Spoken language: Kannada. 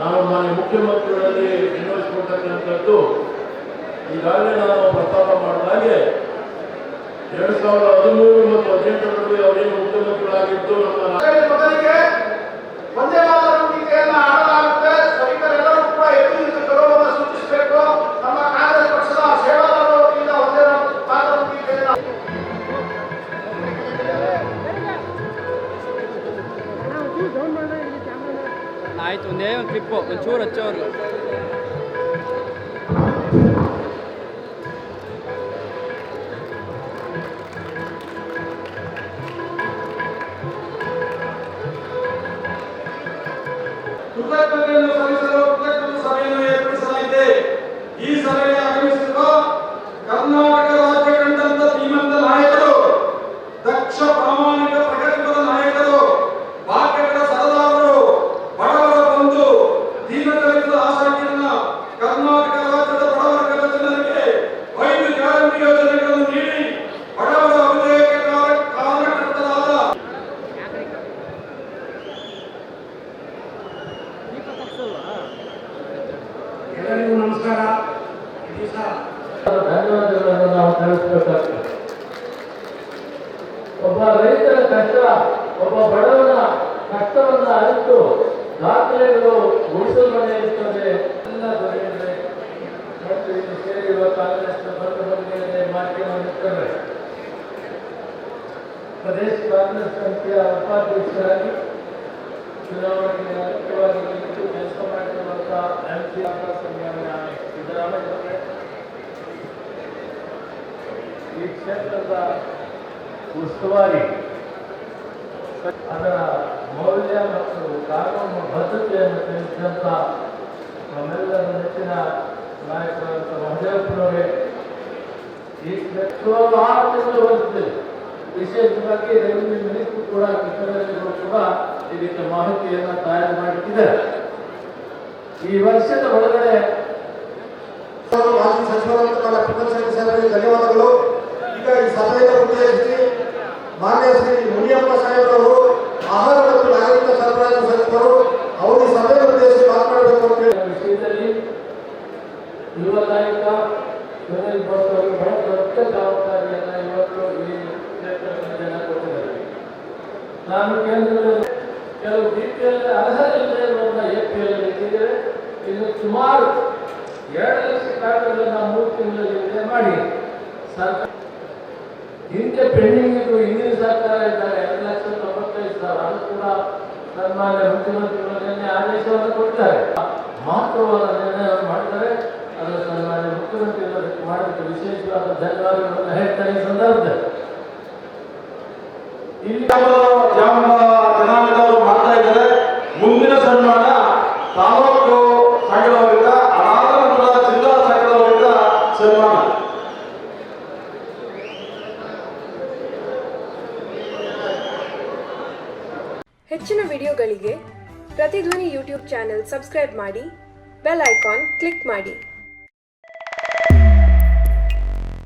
ಮಾನ್ಯ ಮುಖ್ಯಮಂತ್ರಿಗಳಲ್ಲಿ ವಿನಿಯೋಗಿಸಿಕೊಳ್ತಕ್ಕಂಥದ್ದು ಈಗಾಗಲೇ ನಾನು ಪ್ರಸ್ತಾಪ ಮಾಡಿದ ಹಾಗೆ, ಎರಡು ಸಾವಿರದ ಹದಿಮೂರು ಮತ್ತು ಹದಿನೆಂಟರಲ್ಲಿ ಅವರೇನು ಮುಖ್ಯಮಂತ್ರಿಗಳಾಗಿದ್ದು ನಮ್ಮ ಆಯ್ತು ಒಂದೇ ಒಂದು ಟ್ರಿಪ್ಪು ಒಂಚೂರು ಹಚ್ಚೋರು. ಧನ್ಯವಾದಗಳನ್ನು ನಾವು ತಿಳಿಸಬೇಕಾಗ್ತದೆ ಒಬ್ಬ ರೈತರ ಕಷ್ಟ ಒಬ್ಬ ಬಡವನ ಕಷ್ಟವನ್ನ ಅರಿತು ದಾಖಲೆಗಳು ಉಳಿಸಲ್ಪಡೆ ಇರ್ತದೆ ಎಲ್ಲ ದೊರೆಯುತ್ತದೆ ಮತ್ತು ಇಲ್ಲಿ ಸೇರಿರುವ ಕಾಂಗ್ರೆಸ್ ಬಂಧು ಬಂಧುಗಳಿಗೆ ಮಾಧ್ಯಮ ಪ್ರದೇಶ ಕಾಂಗ್ರೆಸ್ ಸಮಿತಿಯ ಉಪಾಧ್ಯಕ್ಷರಾಗಿ ಚುನಾವಣೆಗೆ ಅಗತ್ಯವಾಗಿ ನಿಂತು ಕೆಲಸ ಮಾಡಿರುವಂಥ ಎಂ ಪಿ ಸಂಘಟನೆಯ ಸಿದ್ದರಾಮಯ್ಯ ಅವರೇ, ಈ ಕ್ಷೇತ್ರದ ಉಸ್ತುವಾರಿ, ಅದರ ಮೌಲ್ಯ ಮತ್ತು ಕಾನೂನು ಬದ್ಧತೆಯನ್ನು ತಿಳಿಸಿದಂಥ ನಮ್ಮೆಲ್ಲರ ನೆಚ್ಚಿನ ನಾಯಕರಾದಂಥ ಮಹದೇವಪ್ಪನವರೇ, ಈ ಕ್ಷೇತ್ರ ಬರುತ್ತಿದೆ ವಿಶೇಷವಾಗಿ ರೆವಿನ್ಯೂ ಮಿನಿಸ್ಟರ್ ಕೂಡ ಕಿಶೋರರು ಕೂಡ ಇದಕ್ಕೆ ಮಾಹಿತಿಯನ್ನು ತಯಾರು ಮಾಡುತ್ತಿದೆ ಈ ವರ್ಷದ ಒಳಗಡೆ ಮಾಜಿ ಅವರು ಬಹಳ ದೊಡ್ಡ ಜವಾಬ್ದಾರಿಯನ್ನು ಇವತ್ತು ಈ ಕ್ಷೇತ್ರದಲ್ಲಿ ಜನ ಕೊಟ್ಟಿದ್ದಾರೆ. ನಾನು ಕೇಂದ್ರದಲ್ಲಿ ಕೆಲವು ರೀತಿಯಲ್ಲಿ ಅರ್ಹರಿಲ್ಲದೆ ಇರುವಂತಹ ಎ ಪಿ ಎಲ್ ಇಟ್ಟಿದ್ದಾರೆ ಇನ್ನು ಸುಮಾರು ಎರಡು ಲಕ್ಷ ಕಾರ್ಡ್ಗಳನ್ನು ಮೂರು ತಿಂಗಳಲ್ಲಿ ಮಾಡಿ ಸರ್ಕಾರ ಹಿಂದೆ ಪೆಂಡಿಂಗ್ ಇದ್ದು ಹಿಂದಿನ ಸರ್ಕಾರ ಇದ್ದಾರೆ. ಎರಡು ಲಕ್ಷ ತೊಂಬತ್ತೈದು ಸಾವಿರ. ಅದು ಕೂಡ ಸನ್ಮಾನ್ಯ ಮುಖ್ಯಮಂತ್ರಿಗಳು ನಿನ್ನೆ ಆದೇಶವನ್ನು ಕೊಡ್ತಾರೆ ಮಹತ್ವವಾದ ನಿರ್ಣಯವನ್ನು ಮಾಡಿದ್ದಾರೆ ಅದು ಸನ್ಮಾನ್ಯ ಮುಖ್ಯಮಂತ್ರಿಗಳು ಮಾಡಿದ ವಿಶೇಷವಾದ ಧನ್ಯವಾದಗಳನ್ನು ಹೇಳ್ತಾರೆ ಈ ಸಂದರ್ಭದಲ್ಲಿ. ಇಲ್ಲಿ ಜನಾಂಗದವರು ಮಾಡ್ತಾ ಇದ್ದಾರೆ. ಮುಂದಿನ ಸನ್ಮಾನ ತಾಲೂಕು ಸಂಘದವರಿಂದ ಜಿಲ್ಲಾ ಸಂಘದವರಿಂದ ಸನ್ಮಾನ. ಹೆಚ್ಚಿನ ವಿಡಿಯೋಗಳಿಗೆ ಪ್ರತಿಧ್ವನಿ ಯೂಟ್ಯೂಬ್ ಚಾನೆಲ್ ಸಬ್ಸ್ಕ್ರೈಬ್ ಮಾಡಿ ಬೆಲ್ ಐಕಾನ್ ಕ್ಲಿಕ್ ಮಾಡಿ.